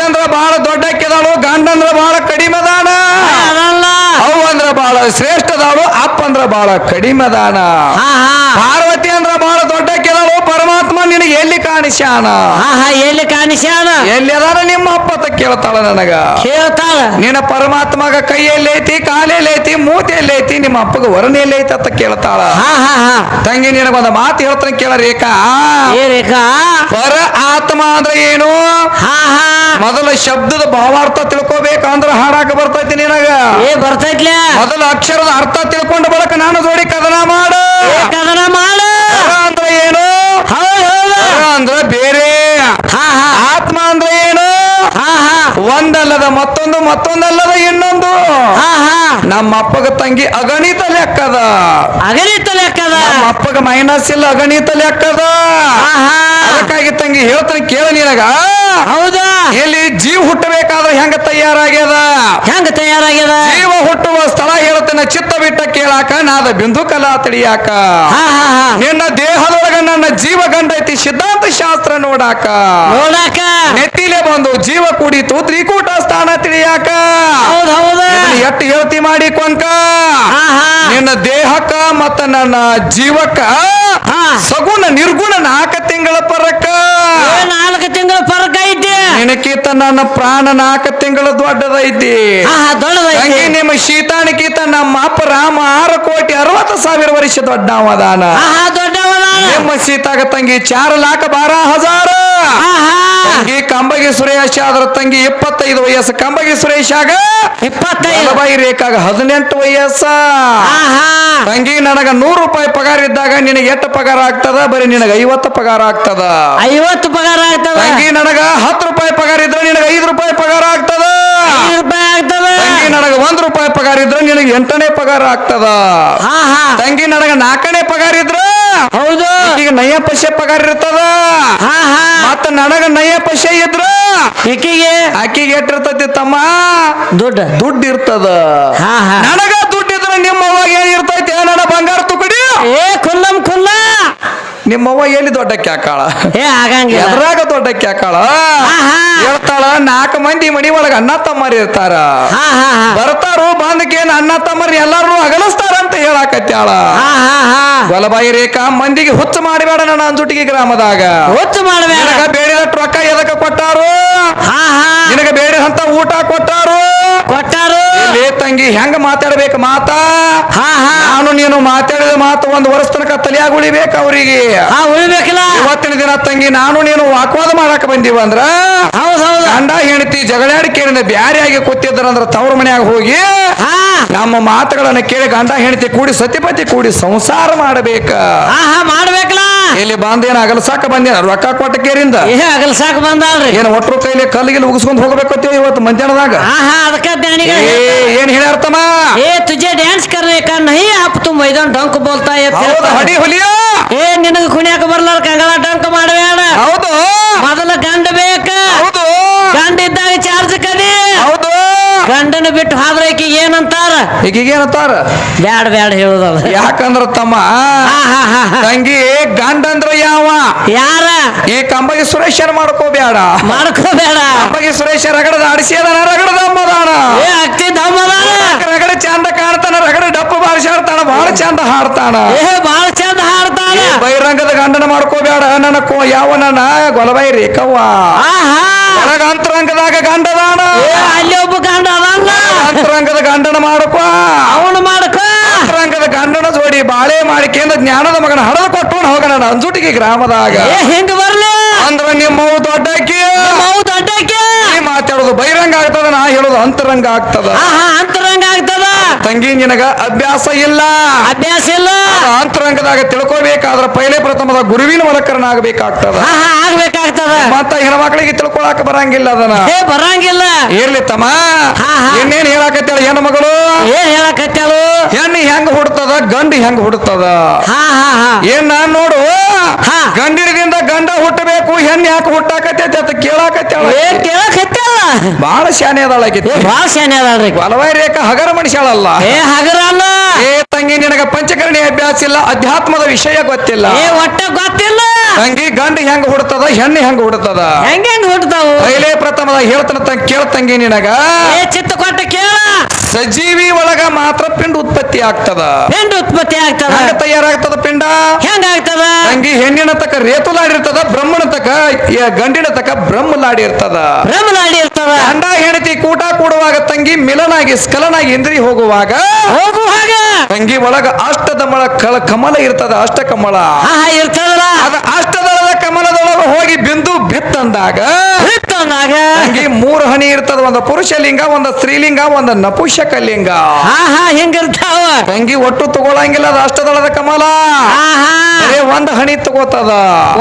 ಅಂದ್ರ ಬಹಳ ದೊಡ್ಡಕ್ಕಿದಾಳು ಗಂಡ ಅಂದ್ರ ಬಹಳ ಕಡಿಮೆ ಅದಲ್ಲ. ಅವು ಅಂದ್ರ ಬಹಳ ಶ್ರೇಷ್ಠ ಅದಾಳು ಅಪ್ಪ ಅಂದ್ರ ಬಹಳ ಕಡಿಮೆ ಅದಾನ ಹಾ ಹಾ ಪಾರ್ವತಿ ಅಂದ್ರ ಬಹಳ ದೊಡ್ಡಕ್ಕಿದಾಳು ಪರಮಾತ್ಮ ನಿನಗೆ ಎಲ್ಲಿ ಕಾಣಿಸ್ಯಾನ? ಹಾ ಹಾ ಎಲ್ಲಿ ಕಾಣಿಸ್ಯಾನ? ಎಲ್ಲಿ ಅದಾರ ನಿಮ್ಮ ಅಪ್ಪ ಅಂತ ಕೇಳ್ತಾಳ ನನಗ? ಕೇಳ್ತಾಳ. ನಿನ್ನ ಪರಮಾತ್ಮಗ ಕೈಯಲ್ಲಿ ಐತಿ ಕಾಲೆಯಲ್ಲಿ ಐತಿ ಮೂತಿಯಲ್ಲಿ ಐತಿ ನಿಮ್ಮ ಅಪ್ಪಗ ವರನ ಎಲ್ಲೈತಿ ಅಂತ ಕೇಳ್ತಾಳ. ಹಾ ಹಾ ಹಾ. ತಂಗಿ ನಿನಗೊಂದು ಮಾತು ಹೇಳ್ತಾನೆ ಕೇಳ ರೇಖಾ. ಏ ರೇಖಾ. ಪರ ಆತ್ಮ ಅಂದ್ರೆ ಏನು? ಹಾ ಹಾ. ಮೊದಲ ಶಬ್ದದ ಭಾವಾರ್ಥ ತಿಳ್ಕೊಬೇಕಂದ್ರ ಹಾಡಾಕ ಬರ್ತೈತಿ ನಿನಗ. ಏ ಬರ್ತೈತ್ಲ. ಮೊದಲ ಅಕ್ಷರದ ಅರ್ಥ ತಿಳ್ಕೊಂಡು ಬಳಕ ನಾನು ಜೋಡಿ ಕದನ ಮಾಡು. ಕದನ ಮಾಡು ಪರ ಅಂದ್ರೆ ಏನು ಹೌದ್ ಹೌದು ಪರ ಅಂದ್ರೆ ಬೇರೆ. ಹಾ ಹಾ. ಆತ್ಮ ಅಂದ್ರೆ ಏನು? ಹಾ ಹಾ. ಒಂದಲ್ಲದ ಮತ್ತೊಂದು ಮತ್ತೊಂದಲ್ಲದ ಇನ್ನೊಂದು. ಹಾ ಹಾ. ನಮ್ಮ ಅಪ್ಪಗ ತಂಗಿ ಅಗಣಿತ ಲೆಕ್ಕದ. ಅಗಣಿತ ಲೆಕ್ಕದ ಅಪ್ಪಗ ಮೈನಸ್ ಇಲ್ಲ ಅಗಣಿತ ಲೆಕ್ಕದ. ಅದಕ್ಕಾಗಿ ತಂಗಿ ಹೇಳ್ತಾನೆ ಕೇಳ ನಿನಗ. ಹೌದಾ? ಇಲ್ಲಿ ಜೀವ ಹುಟ್ಟಬೇಕಾದ್ರೆ ಹೆಂಗ ತಯಾರಾಗ್ಯದ? ಹೆಂಗ ತಯಾರಾಗ್ಯದ? ಜೀವ ಹುಟ್ಟುವ ಸ್ಥಳ ಹೇಳ್ತೇನೆ ಚಿತ್ತ ಬಿಟ್ಟ ಕೇಳಾಕ ನಾದ ಬಿಂದು ಕಲಾ ಹಾ ನಿನ್ನ ದೇಹದೊಳಗ ನನ್ನ ಜೀವ ಗಂಡೈತಿ ಸಿದ್ಧಾಂತ ಶಾಸ್ತ್ರ ನೋಡಾಕ. ನೋಡಾಕ. ನೆತ್ತಿಲೆ ಬಂದು ಜೀವ ಕುಡಿತು ತ್ರಿಕೂಟ ಸ್ಥಾನ ತಿಳಿಯಾಕ. ಹೌದ್ ಹೌದ. ಇದನ್ನ ಎಟ್ಟು ಹೇಳ್ತಿ ಮಾಡಿ ಕೊಂಕ. ನಿನ್ನ ದೇಹಕ್ಕ ಮತ್ತ ನನ್ನ ಜೀವಕ್ಕ ಸಗುಣ ನಿರ್ಗುಣ ನಾಲ್ಕ ತಿಂಗಳ ಪರಕ. ನಾಲ್ಕು ತಿಂಗಳ ಪರಕ ಐತಿ. ನಿನಕಿತ ನನ್ನ ಪ್ರಾಣ ನಾಲ್ಕು ತಿಂಗಳ ದೊಡ್ಡದೈತಿ. ನಿಮ್ಮ ಶೀತಾನಿಕಿತ ನಮ್ಮ ಅಪ್ಪ ರಾಮ ಆರು ಕೋಟಿ ಅರವತ್ತು ಸಾವಿರ ವರ್ಷ ದೊಡ್ಡವದಾನ. ನಿಮ್ಮ ಸೀತಾಗ ತಂಗಿ ಚಾರ ಲಾಖ ಬಾರ ಹಜಾರ. ತಂಗಿ ಕಂಬಗಿ ಸುರೇಶ ಆದ್ರ ತಂಗಿ ಇಪ್ಪತ್ತೈದು ವಯಸ್ಸು. ಕಂಬಗಿ ಸುರೇಶಾಗ ಇಪ್ಪತ್ತೈದು. ಬಾಯಿ ರೇಖಾಗ ಹದಿನೆಂಟು ವಯಸ್ಸ. ತಂಗಿ ನನಗ ನೂರು ರೂಪಾಯಿ ಪಗಾರ ಇದ್ದಾಗ ನಿನಗೆ ಎಷ್ಟು ಪಗಾರ ಆಗ್ತದ? ಬರೀ ನಿನಗ ಐವತ್ತು ಪಗಾರ ಆಗ್ತದ. ಐವತ್ತು ಪಗಾರ ಆಗ್ತದ. ತಂಗಿ ನನಗ ಹತ್ತು ರೂಪಾಯಿ ಪಗಾರ ಇದ್ರೆ ನಿನಗೆ ಐದು ರೂಪಾಯಿ ಪಗಾರ ಆಗ್ತದ. ಐದು ರೂಪಾಯಿ ಆಗ್ತದ. ತಂಗಿ ನನಗ ಒಂದ್ ರೂಪಾಯಿ ಪಗಾರ ಇದ್ರೆ ನಿನಗೆ ಎಂಟನೇ ಪಗಾರ ಆಗ್ತದ. ಹಾ ಹಾ. ತಂಗಿ ನನಗ ನಾಲ್ಕನೇ ಪಗಾರ ಇದ್ರ ಹೌದು. ಈಗ ನಯ್ಯ ಪಶ್ಯ ಪಗಾರ ಇರ್ತದ. ಹಾ ಹಾ. ಮತ್ತ ನನಗ ನಯ್ಯ ಪಶ್ಯ ಇದ್ರ ಈಕಿಗೆ ಆಕಿಗೆ ಎಟ್ಟಿರ್ತತಿ ತಮ್ಮ? ದುಡ್ಡು. ದುಡ್ಡು ಇರ್ತದ. ಹಾ ಹಾ. ನನಗ ದುಡ್ಡು ಇದ್ರೆ ನಿಮ್ಮ ಏನ್ ಇರ್ತೈತಿ? ನನ್ನ ಬಂಗಾರ ತುಕಡಿ ಏ ಕುಲ್ಲಂ ಕುಲ್ಲ. ನಿಮ್ಮವ್ವ ಎಲ್ಲಿ ದೊಡ್ಡ ಕ್ಯಾಕಾಳ ಏ ಆಗಂಗಿಲ್ಲ. ಎದ್ರಾಗ ದೊಡ್ಡ ಕ್ಯಾಕಾಳ. ಹೇಳ್ತಾಳ ನಾಲ್ಕು ಮಂದಿ ಮನಿ ಒಳಗ ಅಣ್ಣ ತಮ್ಮರಿ ಇರ್ತಾರ. ಹಾ ಹಾ ಹಾ. ಬರ್ತಾರು ಬಂದಕೇನ್ ಅಣ್ಣ ತಮ್ಮರಿ ಎಲ್ಲಾರು ಅಗಲಿಸ್ತಾರ ಅಂತ ಹೇಳಾಕತ್ಯಾಳ ಗೊಲಬಾಯಿ ರೇಖಾ ಮಂದಿಗೆ ಹುಚ್ಚು ಮಾಡಬೇಡ ನನ್ನ ಅಂಜುಟಿಗೆ ಗ್ರಾಮದಾಗ. ಹುಚ್ಚು ಮಾಡಬೇಡ. ಬೇಡ ರೊಕ್ಕ ಎದಕ್ಕ ಕೊಟ್ಟಾರು? ನಿನಗ ಬೇಡ ಅಂತ ಊಟ ಕೊಟ್ಟಾರು? ತಂಗಿ ಹೆಂಗ ಮಾತಾಡ್ಬೇಕು ಮಾತಾ? ಹಾ ಹಾ. ನಾನು ನೀನು ಮಾತಾಡಿದ ಮಾತು ಒಂದು ವರ್ಷ ತನಕ ತಲೆಯಾಗ ಉಳಿಬೇಕು ಅವರಿಗೆ. ಹಾ ಉಳಿಬೇಕಿಲ್ಲ. ಇವತ್ತಿನ ದಿನ ತಂಗಿ ನಾನು ನೀನು ವಾಕ್ವಾದ ಮಾಡಕ್ ಬಂದೀವ ಅಂದ್ರ? ಹೌದ್ ಹೌದು. ಗಂಡ ಹೆಂಡತಿ ಜಗಳಾಡಿ ಕೇಳಿದ ಬ್ಯಾರಿಯಾಗಿ ಕೂತಿದ್ರಂದ್ರ ತವ್ರ ಮನ್ಯಾಗ ಹೋಗಿ ಹಾ. ನಮ್ಮ ಮಾತುಗಳನ್ನ ಕೇಳಿ ಗಂಡ ಹೆಂಡತಿ ಕೂಡಿ ಸತಿಪತಿ ಕೂಡಿ ಸಂಸಾರ ಮಾಡಬೇಕ. ಹಾ ಹಾ ಮಾಡ್ಬೇಕಲ್ಲ. ಇಲ್ಲಿ ಬಂದೇನ ಅಗಲ್ಸಾಕ ಬಂದೇನ ರೊಕ್ಕ ಕೊಟ್ಟ ಕೇರಿಂದ? ಏ ಅಗಲ್ ಸಾಕ ಬಂದಾಳ್ರಿ. ಏನ್ ಒಟ್ರು ಕೈಲಿ ಕಲ್ಲಿಗೆ ಉಗಿಸ್ಕೊಂಡ್ ಹೋಗ್ಬೇಕತ್ತೀವ ಇವತ್ತು ಮಧ್ಯಾಹ್ನದಾಗ? ಹಾ ಹಾ ಅದಕ್ಕೆ ಜ್ಞಾನಿಗಳು ಏ ಏನ್ ಹೇಳ್ಯಾರ್ತಮ್ಮ ए तुझे डान्स करने का नहीं आप तुम मैदान ढंक बोलता है ಹೌದು ಹಡಿ ಹುಲಿಯ ಏ ನಿನಗ ಕುಣಿಯಾಕ ಬರ್ಲಾರ ಕಂಗಳ ಡಂಕ್ ಮಾಡಬೇಡ ಹೌದು ಮೊದಲ ಗಂಡ ಬೇಕ ಗಂಡನ ಬಿಟ್ಟು ಹಾದ್ರ ಈಕಿ ಏನಂತಾರ? ಈಗ ಏನಂತಾರ? ಬ್ಯಾಡ ಬ್ಯಾಡ ಹೇಳುದಲ್ಲ ಯಾಕಂದ್ರ ತಮ್ಮ. ತಂಗಿ ಗಂಡ ಅಂದ್ರ ಯಾವ? ಯಾರ? ಈ ಕಂಬಗಿ ಸುರೇಶನ್ ಮಾಡ್ಕೋಬೇಡ ಮಾಡ್ಕೋಬೇಡ ಕಂಬಗೆ ಸುರೇಶ ರಗಡದ ಅಡಿಸಿಯದನ ರಗಡದ ಅಮ್ಮದಾನ ಏ ರಗಡ ಚಂದ ಕಾಣ್ತಾನ ರಗಡ ಡಪ್ಪು ಬಾರಿಸಾಡ್ತಾನ ಬಹಳ ಚಂದ ಹಾಡ್ತಾನ. ಏ ಬಾಳ ಚಂದ ಹಾಡ್ತಾನ. ಬಹಿರಂಗದ ಗಂಡನ ಮಾಡ್ಕೋಬೇಡ ನನ್ನ ಯಾವ ನನ್ನ? ಗೊಲಬೈ ರೇಖವ್ವ ಆಹಾ. ಅಂತರಂಗದಾಗ ಗಂಡದಾನ. ಏ ಅಲ್ಲಿ ಒಬ್ಬ ಗಂಡ ಅದಲ್ಲ ಅಂತರಂಗದ ಗಂಡನ ಮಾಡ್ಕೋ. ಅವನು ಮಾಡಕ. ಅಂತರಂಗದ ಗಂಡನ ಜೋಡಿ ಬಾಳೆ ಮಾಡಿ ಕೇಂದ್ರ ಜ್ಞಾನದ ಮಗನ ಹಡದ ಕೊಟ್ಟು ಹೋಗೋಣ ಅಂಜುಟಿಗೆ ಗ್ರಾಮದಾಗ. ಹಿಂಗ ಬರ್ಲಿ? ಅಂದ್ರ ನಿಮ್ಮ ದೊಡ್ಡಕ್ಕಿ. ದೊಡ್ಡಕ್ಕೆ. ಮಾತಾಡೋದು ಬಹಿರಂಗ ಆಗ್ತದ ನಾ ಹೇಳೋದು ಅಂತರಂಗ ಆಗ್ತದ. ಅಂತರಂಗ ಆಗ್ತದ. ತಂಗಿ ನಿನಗ ಅಭ್ಯಾಸ ಇಲ್ಲ. ಅಭ್ಯಾಸ ಇಲ್ಲ. ಅಂತರಂಗದಾಗ ತಿಳ್ಕೊಬೇಕಾದ್ರ ಪೈಲೆ ಪ್ರಥಮದ ಗುರುವಿನ ಮೂಲಕರಣ ಆಗ್ಬೇಕಾಗ್ತದ. ಮತ್ತ ಹೆಣ್ಮಕ್ಳಿಗೆ ತಿಳ್ಕೊಳಕ ಬರಂಗಿಲ್ಲ ಅದನ್ನ. ಬರಂಗಿಲ್ಲ. ಇರ್ಲಿ ತಮ್ಮ. ಇನ್ನೇನ್ ಹೇಳಾಕತ್ತಾಳ ಹೆಣ್ಣು ಮಗಳು? ಏನ್ ಹೇಳಾಕತ್ತಾಳು? ಹೆಣ್ಣು ಹೆಂಗ್ ಹುಡ್ತದ ಗಂಡು ಹೆಂಗ್ ಹುಡ್ತದ? ಹಾ ಹಾ ಹಾ. ಏನ್ ನಾನ್ ನೋಡು. ಹಾ. ಗಂಡಿರದಿಂದ ಗಂಡ ಹುಟ್ಟಬೇಕು ಹೆಣ್ಣು ಯಾಕೆ ಹುಟ್ಟಾಕತ್ತೈತಿ ಅಂತ ಕೇಳಾಕತ್ತಾಳ ಏನ್ ಬಹಳ ಶಾನೆ ಅದಾಳ ಬಹಳ ಭಾಳ ಶಾನೆ ಅದಾಳ್ರಿ. ಬಲವಾಯಿ ರೇಖಾ ಹಗರ ಮನುಷ್ಯಳಲ್ಲ ಏ ಹಗರಲ್ಲ ತಂಗಿ ನಿನಗ ಪಂಚಕರ್ಣಿ ಅಭ್ಯಾಸ ಇಲ್ಲ ಅಧ್ಯಾತ್ಮದ ವಿಷಯ ಗೊತ್ತಿಲ್ಲ. ಏ ಒಟ್ಟ ಗೊತ್ತಿಲ್ಲ. ತಂಗಿ ಗಂಡ ಹೆಂಗ ಹುಡ್ತದ ಹೆಣ್ಣು ಹೆಂಗ ಹುಡ್ತದ? ಹೆಂಗ ಹೆಂಗ್ ಹುಟ್ಟತಾವು ಪೈಲೇ ಪ್ರಥಮದ ತಂಗ ಕೇಳ ಕೇಳ್ತಂಗಿ ನಿನಗ. ಏ ಚಿತ್ತ ಕೊಟ್ಟ ಕೇಳ. ಸಜೀವಿ ಒಳಗ ಮಾತ್ರ ಪಿಂಡ ಉತ್ಪತ್ತಿ ಆಗ್ತದ. ಪಿಂಡ ಉತ್ಪತ್ತಿ ಆಗ್ತದ. ಹೆಂಗ ತಯಾರಾಗ್ತದ ಪಿಂಡ? ಹೆಂಗ ಆಗ್ತದ? ತಂಗಿ ಹೆಣ್ಣಿನ ತಕ ರೇತುಲಾಡಿರ್ತದ ಬ್ರಹ್ಮನ ತಕ ಗಂಡಿನ ತಕ ಬ್ರಹ್ಮಲಾಡಿ ಇರ್ತದ ಗಂಡ ಹೆಂಡತಿ ಕೂಟ ಕೂಡುವಾಗ ತಂಗಿ ಮಿಲನಾಗಿ ಸ್ಕಲನಾಗಿ ಇಂದ್ರಿ ಹೋಗುವಾಗ? ಹೋಗುವಾಗ ತಂಗಿ ಒಳಗ ಅಷ್ಟದಮಳ ಕಳ ಕಮಲ ಇರ್ತದ ಅಷ್ಟ ಕಮಲ. ಇರ್ತದ ಇರ್ತದಲ್ಲ. ಅದ ಅಷ್ಟದಳದ ಕಮಲದೊಳಗ ಹೋಗಿ ಬಿಂದು ಬಿತ್ತಂದಾಗ ಇರ್ತಂದಾಗ ತಂಗಿ ಮೂರು ಹನಿ ಇರ್ತದ ಒಂದ್ ಪುರುಷ ಲಿಂಗ ಒಂದ್ ಸ್ತ್ರೀಲಿಂಗ ಒಂದು ನಪುಷಕ ಲಿಂಗ ಹಾ ಹಾ ಹಿಂಗಿರ್ತಾವ? ತಂಗಿ ಒಟ್ಟು ತಗೊಳಂಗಿಲ್ಲ ರಾಷ್ಟ್ರದಳದ ಅಷ್ಟದಳದ ಕಮಲ ಬರೇ ಒಂದ್ ಹನಿ ತಗೋತದ.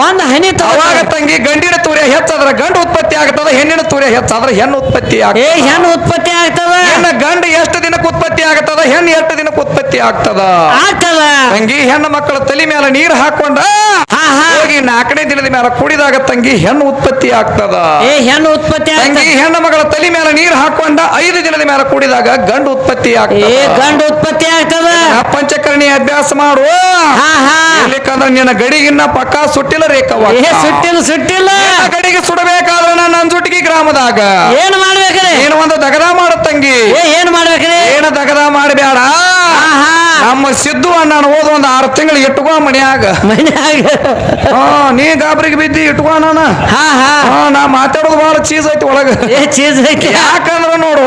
ಒಂದ್ ಹನಿ ಅವಾಗ ತಂಗಿ ಗಂಡಿನ ತೂರ್ಯ ಹೆಚ್ಚಾದ್ರ ಗಂಡು ಉತ್ಪತ್ತಿ ಆಗ್ತದ ಹೆಣ್ಣಿನ ತೂರ್ಯ ಹೆಚ್ಚಾದ್ರ ಹೆಣ್ಣು ಉತ್ಪತ್ತಿ ಏ ಆಗ್ತದ ಹೆಣ್ಣು ಉತ್ಪತ್ತಿ ಆಗ್ತದ? ಹೆಣ್ಣ ಗಂಡ ಎಷ್ಟು ದಿನಕ್ಕೆ ಉತ್ಪತ್ತಿ ಆಗ್ತದ ಹೆಣ್ಣು ಎಷ್ಟು ದಿನಕ್ಕೆ ಉತ್ಪತ್ತಿ ಆಗ್ತದ. ಆಗ್ತದ. ತಂಗಿ ಹೆಣ್ಣು ಮಕ್ಕಳ ತಲೆ ಮೇಲೆ ನೀರು ಹಾಕೊಂಡ ಹಾ ಹಾ ಹೋಗಿ ನಾಲ್ಕನೇ ದಿನದ ಮೇಲೆ ಕುಡಿದಾಗ ತಂಗಿ ಹೆಣ್ಣು ಉತ್ಪತ್ತಿ ಆಗ್ತದ. ಏ ಹೆಣ್ಣು ಉತ್ಪತ್ತಿ ತಂಗಿ ಹೆಣ್ಣು ಮಗಳ ತಲೆ ಮೇಲೆ ನೀರು ಹಾಕೊಂಡ ಐದು ದಿನದ ಮೇಲೆ ಕೂಡಿದಾಗ ಗಂಡು ಉತ್ಪತ್ತಿ ಏ ಆಗ್ತದ ಗಂಡು ಉತ್ಪತ್ತಿ ಆಗ್ತದ. ಆ ಪಂಚಕರ್ಣಿ ಅಭ್ಯಾಸ ಮಾಡು. ಹಾ ಹಾ. ಇರ್ಲಿಕ್ಕಂದ್ರ ನಿನ್ನ ಗಡಿಗಿನ್ನ ಪಕ್ಕ ಸುಟ್ಟಿಲ್ಲ ರೇಖವ ಏ ಸುಟ್ಟಿಲ್ಲ ಸುಟ್ಟಿಲ್ಲ. ಗಡಿಗೆ ಸುಡಬೇಕಾದ್ರೆ ನನ್ನ ಅಂಜುಟಿಗೆ ಗ್ರಾಮದಾಗ. ಏನ್ ಮಾಡ್ಬೇಕ್ರಿ? ಏನು ಒಂದು ದಗದ ಮಾಡು ತಂಗಿ. ಏ ಏನ್ ಮಾಡ್ಬೇಕ್ರಿ? ಏನು ದಗದ ಮಾಡಬೇಡ. ನಮ್ಮ ಸಿದ್ದು ಅಣ್ಣ ಹೋದ ಒಂದ್ ಆರು ತಿಂಗಳು ಇಟ್ಕೋ ಮನ್ಯಾಗ. ಮನ್ಯಾಗ. ಹಾ ನೀ ಗಾಬರಿಗೆ ಬಿದ್ದಿ ಇಟ್ಕೋ ಅಣ್ಣ ಹಾ ಹಾ. ಹಾ ನಾ ಮಾತಾಡೋದು ಬಹಳ ಚೀಸ್ ಐತಿ ಒಳಗ. ಏ ಚೀಸ್ ಐತಿ. ಯಾಕಂದ್ರ ನೋಡು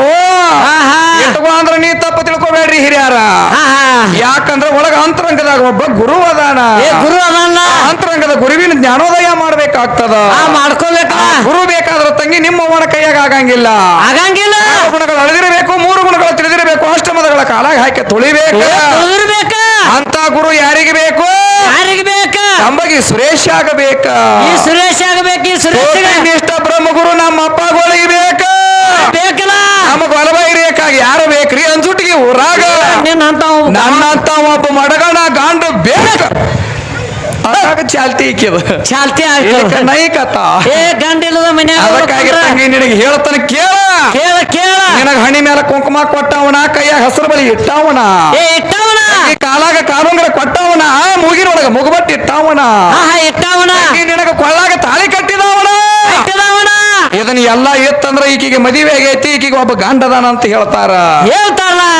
ಹಾ ಹಾ ಇಟ್ಕೋ ಅಂದ್ರ ನೀ ತಪ್ಪು ತಿಳ್ಕೊಬೇಡ್ರಿ ಹಿರಿಯಾರ ಹಾ ಹಾ ಯಾಕಂದ್ರ ಒಳಗ ಅಂತರಂಗದಾಗ ಒಬ್ಬ ಗುರು ಅದಾನ. ಏ ಗುರು ಅದಾನ? ಅಂತರಂಗದ ಗುರುವಿನ ಜ್ಞಾನೋದಯ ಮಾಡ್ಬೇಕಾಗ್ತದ. ಆ ಮಾಡ್ಕೋಬೇಕ ಗುರು ಬೇಕಾದ್ರ ತಂಗಿ ನಿಮ್ಮ ಅವನ ಕೈಯಾಗ ಆಗಂಗಿಲ್ಲ. ಆಗಂಗಿಲ್ಲ. ಗುಣಗಳು ಅಳಿದಿರಬೇಕು ಮೂರು ಗುಣಗಳು ತಿಳಿದಿರಬೇಕು ಅಷ್ಟಮದಗಳ ಕಾಲಾಗ ಹಾಕಿ ತುಳಿಬೇಕು. ಅಂತ ಗುರು ಯಾರಿಗೆ ಬೇಕು? ಯಾರಿಗೆ ಬೇಕು? ನಮಗೆ ಸುರೇಶ್ ಆಗಬೇಕ. ಈ ಸುರೇಶ್ ಆಗಬೇಕು ಈ ಸುರೇಶ್ ನಿಷ್ಠ ಬ್ರಹ್ಮಗುರು ನಮ್ಮ ಅಪ್ಪಗಳಿಗೆ ಬೇಕ ಬೇಕಲ್ಲ ನಮಗ ಹೊಲಬೈರಿಯಕ್ಕಾಗಿ ಯಾರು ಬೇಕ್ರಿ ಅಂಜುಟಿಗೆ ಊರಾಗ ನಿನ್ನಂತ ನನ್ನಂತ ಒಬ್ಬ ಮಡಗಣ ಗಾಂಡ ಬೇಕ ಅದಾಗ ಚಾಲ್ತಿ ಇಕ್ಕಿದ ಚಾಲ್ತಿ ನೈಕತ. ಏ ಗಂಡಿಲ್ಲದ ಮನ್ಯಾಗ ಅದಕ್ಕಾಗಿ. ತಂಗಿ ನಿನಗೆ ಹೇಳ್ತಾನ ಕೇಳ. ಕೇಳ ಕೇಳ. ನಿನಗ ಹಣಿ ಮೇಲೆ ಕುಂಕುಮ ಕೊಟ್ಟವನ ಕೈಯಾಗ ಹಸಿರು ಬಳಿ ಇಟ್ಟವನ. ಏ ಇಟ್ಟವನ? ಈ ಕಾಲಾಗ ಕಾಲುಂಗರ ಕೊಟ್ಟವನ ಮೂಗಿನೊಳಗ ಮುಗಬಟ್ಟಿ ಇಟ್ಟವನ. ಇಟ್ಟವನ? ನಿನಗ ಕೊಳ್ಳಾಗ ತಾಳಿ ಕಟ್ಟಿದವನ. ಇದನ್ನ ಎಲ್ಲಾ ಇತ್ತಂದ್ರ ಈಕಿಗೆ ಮದುವೆ ಆಗೈತಿ ಈಕಿಗೆ ಒಬ್ಬ ಗಂಡದಾನ ಅಂತ ಹೇಳ್ತಾರ.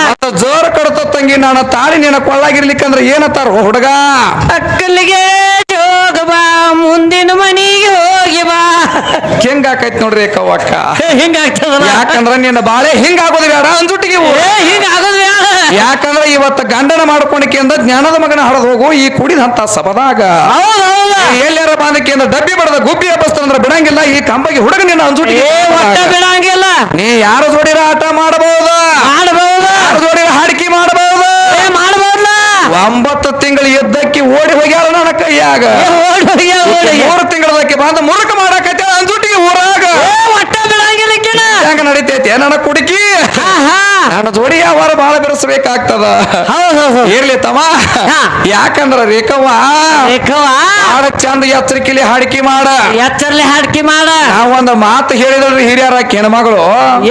ಹೇಳ್ತಾರಲ್ಲ ಜೋರ ಕಡತ ತಂಗಿ ನಾನು ತಾಳಿ ನಿನ್ನ ಕೊಳ್ಳಾಗಿರ್ಲಿಕ್ಕಂದ್ರ ಏನತ್ತಾರ? ಹುಡುಗ! ಅಕ್ಕಲಿಗೆ ಹೋಗ ಬಾ ಮುಂದಿನ ಮನೆಗೆ ಹೋಗಿ ಬಾ. ಹೆಂಗಾಕೈತ್ ನೋಡ್ರಿ ಕವ್ವಕ್ಕ. ಹಿಂಗಾಗ್ತದ ಯಾಕಂದ್ರ ನಿನ್ನ ಬಾಳೆ ಹಿಂಗಾಗೋದ್ ಬೇಡ ಅಂದ್ಬಿಟ್ಟಿಗೆ ಊರು. ಏ ಹಿಂಗ ಆಗೋದ್ ಬೇಡ. ಯಾಕಂದ್ರ ಇವತ್ತು ಗಂಡನ ಮಾಡ್ಕೊಂಡಿಕೆಂದ ಜ್ಞಾನದ ಮಗನ ಹಳದ್ ಹೋಗು ಈ ಕುಡಿದಂತ ಸಬದಾಗ ಎಲ್ಲಾರ ಬಾಂಧಕ್ಕಿಂದ ಡಬ್ಬಿ ಬಡದ ಗುಬ್ಬಿ ಹಬ್ಬಸ್ತಂದ್ರ ಬಿಡಂಗಿಲ್ಲ ಈ ಕಂಬಗೆ ಹುಡುಗ ನಿನ್ನ ಅಂಜುಟಿ ಬಿಡಂಗಿಲ್ಲ. ನೀ ಯಾರ ಜೋಡಿರ ಆಟ ಮಾಡಬಹುದು ಮಾಡಬಹುದ ಯಾರ ಜೋಡಿರ ಹಾಡಿಕೆ ಮಾಡಬಹುದು ಏ ಮಾಡಬಹುದಲ್ಲ ಒಂಬತ್ತು ತಿಂಗಳು ಎದ್ದಕ್ಕಿ ಓಡಿ ಹೋಗ್ಯಾಳ ನನ್ನ ಕೈಯಾಗ. ಓಡಿ ಹೋಗಿ ಓಡಿ ಮೂರು ತಿಂಗಳದಕ್ಕೆ ಬಂದು ಮುರುಕ ಮಾಡಕತ್ತೆ ಅಂಜುಟಿ ಊರಾಗ. ಒಟ್ಟ ಈಕಿನ. ಹೆಂಗ ನಡೀತೈತಿ ನನ್ನ ಕುಡುಕಿ? ಹಾ ನನ್ನ ಜೋಡಿ ವ್ಯವಹಾರ ಬಹಳ ಬೆರೆಸಬೇಕಾಗ್ತದ. ಇರ್ಲಿ ತಮ್ಮ. ಯಾಕಂದ್ರ ರೇಖವ್ವ ಹಾಡ ಚಂದ ಎಚ್ಚರಿಕೆಲಿ ಹಾಡಿಕೆ ಮಾಡ. ಎಚ್ಚರ್ಲಿ ಹಾಡಿಕೆ ಮಾಡ. ಒಂದು ಮಾತು ಹೇಳಿದ್ರಿ ಹಿರಿಯರ ಮಗಳು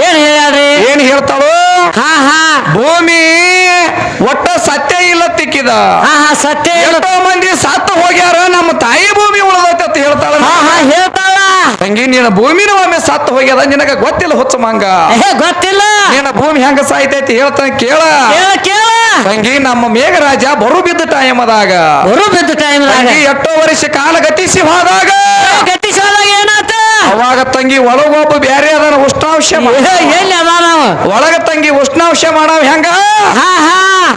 ಏನ್ ಹೇಳ್ಯಾರಿ ಏನ್ ಹೇಳ್ತಾಳು? ಹಾ ಹಾ. ಭೂಮಿ ಒಟ್ಟ ಸತ್ಯ ಇಲ್ಲ ತಿಕ್ಕಿದ. ಸತ್ಯ. ಎಷ್ಟೋ ಮಂದಿ ಸತ್ತು ಹೋಗ್ಯಾರ ನಮ್ಮ ತಾಯಿ ಭೂಮಿ ಉಳಿದೈತೆ ಅಂತ ಹೇಳ್ತಾಳ ನಿನ್ನ ಭೂಮಿನ ಒಮ್ಮೆ ಸತ್ತು ಹೋಗ್ಯದ ನಿನಗ ಗೊತ್ತಿಲ್ಲ ಹುಚ್ಚ ಮಂಗ ಗೊತ್ತಿಲ್ಲ. ನಿನ್ನ ಭೂಮಿ ಹೆಂಗ ಸಾಯ್ತೈತಿ ಹೇಳ್ತಾನೆ ಕೇಳ. ತಂಗಿ ನಮ್ಮ ಮೇಘರಾಜ ಬರು ಬಿದ್ದ ಟೈಮ್ ಅದಾಗ ಬರು ಬಿದ್ದ ಟೈಮ್ ಎಷ್ಟೋ ವರ್ಷ ಕಾಲ ಗತಿಸಿ ಹೋದಾಗ ಗಟ್ಟಿಸೋದಾಗ ಏನಾತ? ಅವಾಗ ತಂಗಿ ಒಳಗೊಬ್ಬ ಬ್ಯಾರೆ ಅದನ್ನ ಉಷ್ಣಾಂಶ ಏ, ಮಾಡ- ಎಲ್ಲಿ ಅದ ನಾವು ಒಳಗ ತಂಗಿ ಉಷ್ಣಾಂಶ ಮಾಡಾವ ಹೆಂಗ? ಹಾ ಹಾ.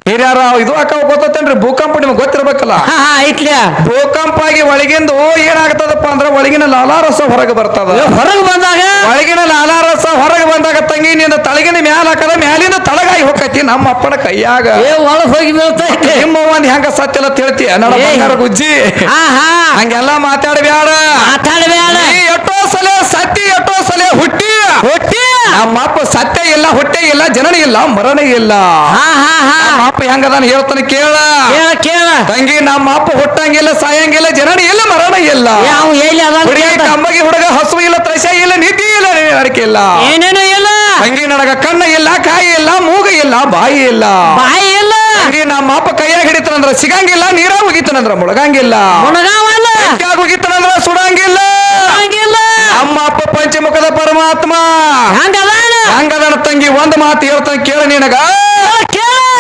ಹಿರಿಯರ ಇದು ಅಕ್ಕ ಗೊತ್ತೇನ್ರಿ ಭೂಕಂಪ ನಿಮ್ಗೆ ಗೊತ್ತಿರ್ಬೇಕಲ್ಲ? ಹಾ ಹಾ ಐತ್ಲ್ಯ ಭೂಕಂಪ ಆಗಿ ಒಳಗಿಂದು ಏನಾಗ್ತದಪ್ಪ ಅಂದ್ರೆ ಒಳಗಿನ ಲಾಲಾರಸ ಹೊರಗೆ ಬರ್ತದ. ಹೊರಗೆ ಬಂದಾಗ? ಒಳಗಿನ ಲಾಲಾರಸ ಹೊರಗೆ ಬಂದಾಗ ತಂಗಿ ನಿನ್ನ ತಳಗಿನ ಮ್ಯಾಲ ಹಾಕದ ಮ್ಯಾಲಿಂದ ತಳಗಾಗಿ ಹೋಗತಿ ನಮ್ಮ ಅಪ್ಪನ ಕೈಯಾಗ. ಏ ಒಳಗ್ ಹೋಗಿ ಬೀಳ್ತೈತೆ. ನಿಮ್ಮ ಒಂದ್ ಹೆಂಗ ಸತ್ಯಲ್ಲ ತಿಳ್ತಿ ನಡ ಗುಜ್ಜಿ. ಹಂಗೆಲ್ಲ ಮಾತಾಡಬ್ಯಾಡ. ಮಾತಾಡಬೇಡ ನೀ ಎಷ್ಟೋ ಸಲ ಸತ್ಯ ಎಷ್ಟೋ ಸಲ ಹುಟ್ಟಿ ನಮ್ಮ ಅಪ್ಪ ಸತ್ಯ ಇಲ್ಲ ಹೊಟ್ಟೆ ಇಲ್ಲ ಜನನ ಇಲ್ಲ ಮರಣ ಇಲ್ಲ. ಹಾ ಹಾ ಹಾ. ನಮ್ಮ ಅಪ್ಪ ಹೆಂಗದಾನ ಹೇಳ್ತಾನೆ ಕೇಳ. ಕೇಳ ಕೇಳ. ತಂಗಿ ನಮ್ಮ ಅಪ್ಪ ಹುಟ್ಟಂಗಿಲ್ಲ ಸಾಯಂಗಿಲ್ಲ ಜನನ ಇಲ್ಲ ಮರಣ ಇಲ್ಲ. ಅವ್ ಎಲ್ಲಿ ಅದ ಅಂತ? ಹುಡುಗಿ ಹುಡುಗ ಹಸು ಇಲ್ಲ ತ್ರಸ ಇಲ್ಲ ನಿಧಿ ಇಲ್ಲ ಅಡಿಕೆ ಇಲ್ಲ. ಏನೇನು ಇಲ್ಲ. ತಂಗಿ ನನಗ ಕಣ್ಣ ಇಲ್ಲ ಕಾಯಿ ಇಲ್ಲ ಮೂಗ ಇಲ್ಲ ಬಾಯಿ ಇಲ್ಲ. ಬಾಯಿ ಇಲ್ಲ. ತಂಗಿ ನಮ್ಮ ಅಪ್ಪ ಕೈಯಾಗ ಹಿಡಿತಾನಂದ್ರ ಸಿಗಂಗಿಲ್ಲ ನೀರಾಗ ಹೋಗಿತಾನಂದ್ರ ಮುಳಗಂಗಿಲ್ಲ. ಮುಣಗಾವಲ್ಲ ಬೆಂಕ್ಯಾಗ ಹೋಗಿತಾನಂದ್ರ ಸುಡಂಗಿಲ್ಲ. ಪಂಚಮುಖದ ಪರಮಾತ್ಮ. ಹಂಗದಾನ? ತಂಗಿ ಒಂದ್ ಮಾತು ಹೇಳ್ತಾನೆ ಕೇಳ ನಿನಗ.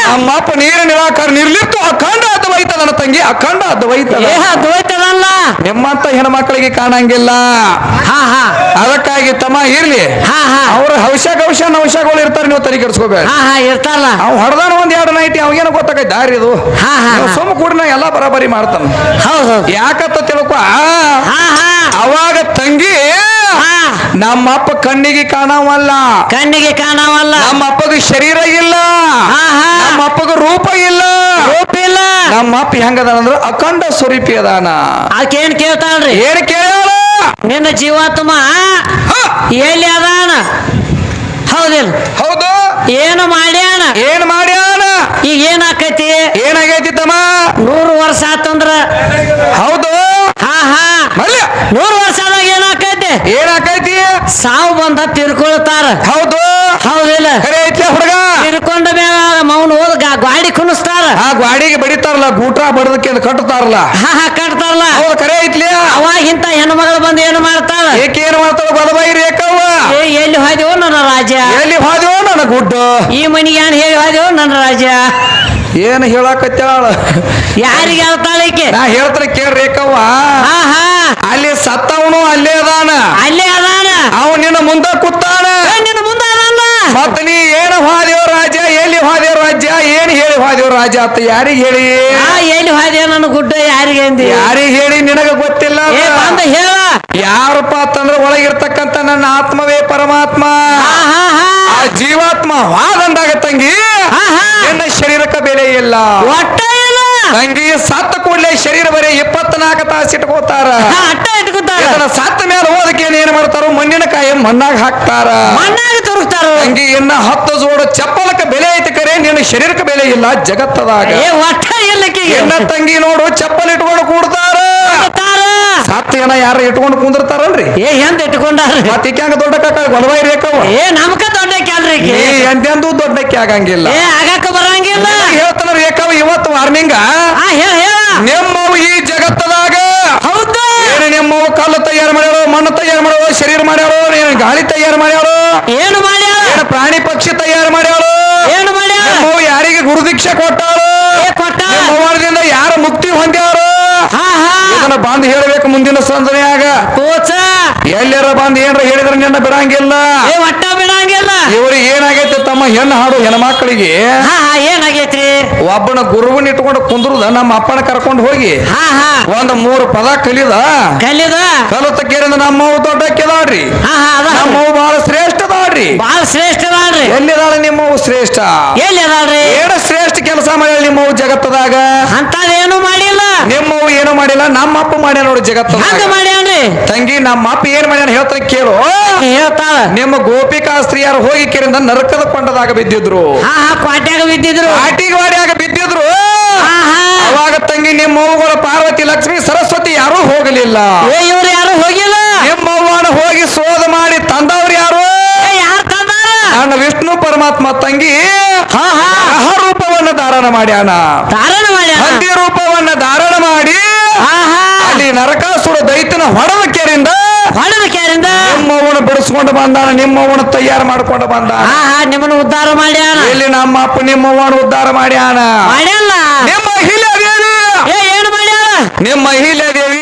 ನಮ್ಮಪ್ಪ ನೀರ ನಿರಾಕಾರ ನಿರ್ಲಿಪ್ತು ಅಖಂಡ ಅದ್ವೈತ ನನ್ನ ತಂಗಿ ಅಖಂಡ ಅದ್ವೈತ. ಏಹ ದ್ವೈತದಲ್ಲ ನಿಮ್ಮಂತ ಹೆಣ್ಮಕ್ಳಿಗೆ ಕಾಣಂಗಿಲ್ಲ. ಹಾ ಹಾ. ಅದಕ್ಕಾಗಿ ತಮ್ಮ ಇರ್ಲಿ. ಹಾ ಹಾ. ಅವ್ರ ಹೌಶ ಗೌಶ ನೌಶಗಳು ಇರ್ತಾರೆ ನೀವು ತಲೆ ಹಾ ಇರ್ತಾರಲ್ಲ. ಅವ್ ಹೊಡೆದಾನ ಒಂದ್ ಎರಡು ನೈಟಿ ಅವಾಗೇನು ಗೊತ್ತಾಗೈತೆ ದಾರಿ ಇದು. ಸುಮ್ಮ ಕೂಡ ನಾ ಎಲ್ಲಾ ಬರಾಬರಿ ಮಾಡ್ತಾನ. ಯಾಕತ್ತ ತಿಳ್ಕೊ? ಹಾ ಹಾ. ಅವಾಗ ತಂಗಿ ನಮ್ಮ ಅಪ್ಪ ಕಣ್ಣಿಗೆ ಕಾಣವಲ್ಲ. ಕಣ್ಣಿಗೆ ಕಾಣವಲ್ಲ. ನಮ್ಮ ಅಪ್ಪಗ ಶರೀರ ಇಲ್ಲ. ಹಾ ರೂಪ ನಮ್ಮ ಅಪ್ಪಗ ರೂಪ ಇಲ್ಲ. ನಮ್ಮಪ್ಪ ನಮ್ಮ ಅಪ್ಪ ಹೆಂಗದಾನಂದ್ರ ಅಖಂಡ ಸ್ವರೂಪಿ ಅದಾನ. ಆಕೇನ್ ಕೇಳ್ತಾಳ್ರಿ? ಏನ್ ಕೇಳ ನಿನ್ನ ಜೀವಾತ್ಮ ಎಲ್ಲಿ ಅದಾನ? ಹೌದಿಲ್ಲ. ಹೌದು. ಏನು ಮಾಡ್ಯಾನ? ಏನ್ ಮಾಡ್ಯಾನ? ಈಗ ಏನಾಕೈತಿ? ಏನಾಗೈತಿ ತಮ್ಮ? ನೂರು ವರ್ಷ ಆತಂದ್ರ ಹೌದು ಹಾ ಹಾ ಮಲ್ಯ ನೂರು ವರ್ಷ ಆದಾಗ ಏನಾಕೈತಿ ಏನಾಕೈತಿ ಸಾವು ಬಂದ ತಿರ್ಕೊಳ್ತಾರ. ಹೌದು. ಹೌದಿಲ್ಲ ಹುಡುಗ. ತಿರ್ಕೊಂಡ ಮೇಲೆ ಮೌನ ಹೋದ ಗಾಡಿ ಕುಣಿಸ್ತಾರ. ಆ ಗಾಡಿಗೆ ಬಡಿತಾರಲ್ಲ ಗೂಟ ಬಡದಕ್ಕೆ ಕಟ್ಟುತ್ತಾರಲ್ಲ ಹಾ ಹಾ ಕಟ್ತಾರಲ್ಲ. ಹೌದು ಕರೆ ಐತ್ಲಿ. ಅವಾಗ ಇಂತ ಹೆಣ್ಮಗಳು ಬಂದು ಏನು ಮಾಡ್ತಾಳ? ಏಕೆ ಏನ್ ಮಾಡ್ತಾಳ ಗೊಲಬಾಯಿ ರೇಖವ್ವ ಏ ಎಲ್ಲಿ ಹೋದೆವು ನನ್ನ ರಾಜ ಎಲ್ಲಿ ಹೋದೆವು ನನ್ನ ಗುಡ್ಡು. ಈ ಮನಿಗೆ ಏನು ಹೇಳಿ ಹೋದೆವು ನನ್ನ ರಾಜ ಏನು ಹೇಳಾಕತ್ತಾಳ? ಯಾರಿಗೆ ಹೇಳ್ತಾಳಿಕೆ ನಾ ಹೇಳ್ತಾರೆ ಕೇಳಿ ರೇಖವ್ವ ಹಾ ಹಾ. ಅಲ್ಲಿ ಸತ್ತವನು ಅಲ್ಲೇ ಅದಾನ. ಅಲ್ಲೇ ಅದಾನ. ಅವ ನಿನ್ನ ಮುಂದ ಕೂತಾನ. ನಿನ್ನ ಮುಂದೆ ಮತ್ತ ನೀ ಏನು ಹಾದೇವ ರಾಜ ಎಲ್ಲಿ ಹಾದೇವ ರಾಜ್ಯ ಏನ್ ಹೇಳಿ ಹಾದೇವ್ ರಾಜ ಅಂತ ಯಾರಿಗ್ ಹೇಳಿ? ಎಲ್ಲಿ ಹಾದೇವ್ ನನ್ನ ಗುಡ್ಡ ಯಾರಿಗೆ ಅಂದಿ? ಯಾರಿಗ್ ಹೇಳಿ ನಿನಗ ಗೊತ್ತಿಲ್ಲ ಬಂದ ಹೇಳ. ಯಾರಪ್ಪ ಅಂತಂದ್ರ ಒಳಗಿರ್ತಕ್ಕಂತ ನನ್ನ ಆತ್ಮವೇ ಪರಮಾತ್ಮ. ಆ ಜೀವಾತ್ಮ ಹಾದಂದಾಗ ತಂಗಿ. ನಿನ್ನ ಶರೀರಕ್ಕೆ ಬೆಲೆ ಇಲ್ಲ. ಒಟ್ಟ ಇಲ್ಲ. ತಂಗಿ ಸತ್ತ ಕೂಡಲೇ ಶರೀರ ಬರೀ ಇಪ್ಪತ್ನಾಲ್ಕು ತಾಸು ಇಟ್ಕೋತಾರ. ಅಟ್ಟ ಸತ್ತ ಮೇಲೆ ಹೋದಕ್ಕೆ ಏನ್ ಮಾಡ್ತಾರೋ? ಮಣ್ಣಿನ ಕಾಯಿ ಮಣ್ಣಾಗ ಹಾಕ್ತಾರ. ಮಣ್ಣಾಗ ತುರುಕ್ತಾರ ತಂಗಿ ಇನ್ನ ಹತ್ತು ಜೋಡ ಚಪ್ಪಲಕ್ಕೆ ಬೆಲೆ ಐತಿ ಕರೆ ನಿನ್ನ ಶರೀರಕ್ಕೆ ಬೆಲೆ ಇಲ್ಲ ಜಗತ್ತದಾಗ. ಏ ಒಟ್ಟ ಇಲ್ಲಕ್ಕೆ ಇನ್ನ ತಂಗಿ ನೋಡು ಚಪ್ಪಲ್ ಇಟ್ಕೊಂಡು ಕೂಡ್ತಾರ. ಸತ್ತ ಏನ ಯಾರು ಇಟ್ಕೊಂಡು ಕುಂದಿರ್ತಾರಲ್ರಿ? ಏ ಎಂದ ಇಟ್ಕೊಂಡಾರ? ಮತ್ತಿಕ್ಕ ಹಂಗ ದೊಡ್ಡ ಕಾಕ ಗೊಲವಾಯಿ ರೇಖವ ಏ ನಮ್ಕ ದೊಡ್ಡ ಕ್ಯಾಲ್ರಿ ಎಂದೆಂದು ದೊಡ್ಡಕ್ಕೆ ಆಗಂಗಿಲ್ಲ. ಏ ಆಗಾಕ ಬರಂಗಿಲ್ಲ. ಹೇಳ್ತಾನ ರೇಖವ ಇವತ್ತು ವಾರ್ನಿಂಗ ಹೇಳ ಹೇಳ. ನಿಮ್ಮವು ಈ ಜಗತ್ತದಾಗ ಹೌದು ಏನು ನಿಮ್ಮವು ಕಲ್ಲು ತಯಾರು ಮಾಡ್ಯಾರೋ ಮಣ್ಣು ತಯಾರು ಮಾಡ್ಯಾರೋ ಶರೀರ ಮಾಡ್ಯಾರೋ ಏನು ಗಾಳಿ ತಯಾರು ಮಾಡ್ಯಾರೋ? ಏನು ಮಾಡ್ಯಾರ? ಏನು ಪ್ರಾಣಿ ಪಕ್ಷಿ ತಯಾರು ಮಾಡ್ಯಾರೋ? ಏನು ಮಾಡ್ಯಾರ? ಯಾರಿಗ ಯಾರಿಗೆ ಗುರುದೀಕ್ಷೆ ಕೊಟ್ಟಾರೋ ಏ ಕೊಟ್ಟ? ನಿಮ್ಮವರದಿಂದ ಯಾರು ಮುಕ್ತಿ ಹೊಂದ್ಯಾರೋ? ಹಾ ಹಾ. ಇದನ್ನ ಬಂದ್ ಹೇಳಬೇಕು ಮುಂದಿನ ಸಂದನೆಯಾಗ ಕೋಚ. ಎಲ್ಲಾರ ಬಂದ್ ಏನ್ರ ಹೇಳಿದ್ರೆ ನಿನ್ನ ಬಿಡಂಗಿಲ್ಲ. ಒಟ್ಟ ಬಿಡಂಗಿಲ್ಲ. ಇವ್ರಿಗೆ ಏನಾಗೈತೆ ತಮ್ಮ ಹೆಣ್ಣು ಹಾಡು ಹೆಣ್ಮಕ್ಳಿಗೆ? ಹಾ ಒಬ್ಬನ ಗುರುವನ್ ಇಟ್ಕೊಂಡು ಕುಂದ್ರದ ನಮ್ಮ ಅಪ್ಪನ ಕರ್ಕೊಂಡು ಹೋಗಿ. ಹಾ ಹಾ. ಒಂದ್ ಮೂರು ಪದ ಕಲಿದ. ಕಲಿದ. ಕಲಿತ ಕೇರಿಂದ ದೊಡ್ಡ ಕೆದಾಡ್ರಿ ಹಾ ಹಾ ಅದ. ನಮ್ಮವು ಬಹಳ ಶ್ರೇಷ್ಠದಾಡ್ರಿ ಬಾಳ ಶ್ರೇಷ್ಠ ಅದಾಳ್ರಿ ಎಲ್ಲಿದಾಳ ನಿಮ್ಮವು ಶ್ರೇಷ್ಠ? ಎಲ್ಲಿ ಅದಾಳ್ರಿ ಏನು ಶ್ರೇಷ್ಠ ಕೆಲಸ ಮಾಡ್ಯಾಳ ನಿಮ್ಮವು ಜಗತ್ತದಾಗ? ಅಂತ ಏನು ಮಾಡಿಲ್ಲ. ನಿಮ್ಮವು ಏನು ಮಾಡಿಲ್ಲ ನಮ್ಮ ಅಪ್ಪ ಮಾಡ್ಯಾನ ನೋಡಿ ಹಂಗ ಜಗತ್ತದಾಗ ಮಾಡ್ಯಾನ್ರಿ ತಂಗಿ ನಮ್ಮ ಅಪ್ಪ ಏನ್ ಮಾಡ್ಯಾನ ಹೇಳ್ತಾರೆ ಕೇಳು. ಹೇಳ್ತಾಳ ನಿಮ್ಮ ಗೋಪಿಕಾ ಸ್ತ್ರೀಯರು ಹೋಗಿ ಕೇರಿಂದ ನರಕದ ಕೊಂಡದಾಗ ಬಿದ್ದಿದ್ರು. ಹಾ ಹಾ ಕ್ವಾಟ್ಯಾಗ ಬಿದ್ದಿದ್ರು. ಆಟಿಗೆ ವಾಡಿಯಾಗ ಬಿದ್ದಿದ್ರು. ಅವಾಗ ತಂಗಿ ನಿಮ್ಮ ಅವುಗಳ ಪಾರ್ವತಿ ಲಕ್ಷ್ಮಿ ಸರಸ್ವತಿ ಯಾರು ಹೋಗಲಿಲ್ಲ. ಏ ಇವ್ರು ಯಾರು ಹೋಗಿಲ್ಲ? ನಿಮ್ಮವ್ವನ ಹೋಗಿ ಸೋದ ಮಾಡಿ ತಂದವ್ರು ಯಾರು? ಯಾರು ತಂದಾರ? ನನ್ನ ವಿಷ್ಣು ಪರಮಾತ್ಮ ತಂಗಿ ಹಾ ಹಾ. ರೂಪವನ್ನ ಧಾರಣ ಮಾಡ್ಯಾನ. ಧಾರಣ ಮಾಡ್ಯಾನ? ಹಂದಿ ರೂಪವನ್ನ ಧಾರಣ ಮಾಡಿ ನರಕಾಸುರ ದೈತನ ಹೊಡೆದ ಕೆರಿಂದ ಹೊಡೆದ ಕ್ಯಾರಿಂದ ನಿಮ್ಮವನ ಬಿಡಿಸ್ಕೊಂಡು ಬಂದಾನ ನಿಮ್ಮವನ ತಯಾರು ಮಾಡ್ಕೊಂಡು ಬಂದ ಹಾ ನಿಮ್ಮನ್ನು ಉದ್ಧಾರ ಮಾಡ್ಯಾನ. ಇಲ್ಲಿ ನಮ್ಮ ಅಪ್ಪ ನಿಮ್ಮವನ ಉದ್ಧಾರ ಮಾಡ್ಯಾನ? ಮಾಡ್ಯಾನ. ನಿಮ್ಮ ಹಿಲ ದೇವಿ. ಏ ಏನು ನಿಮ್ಮ ಹಿಲ ದೇವಿ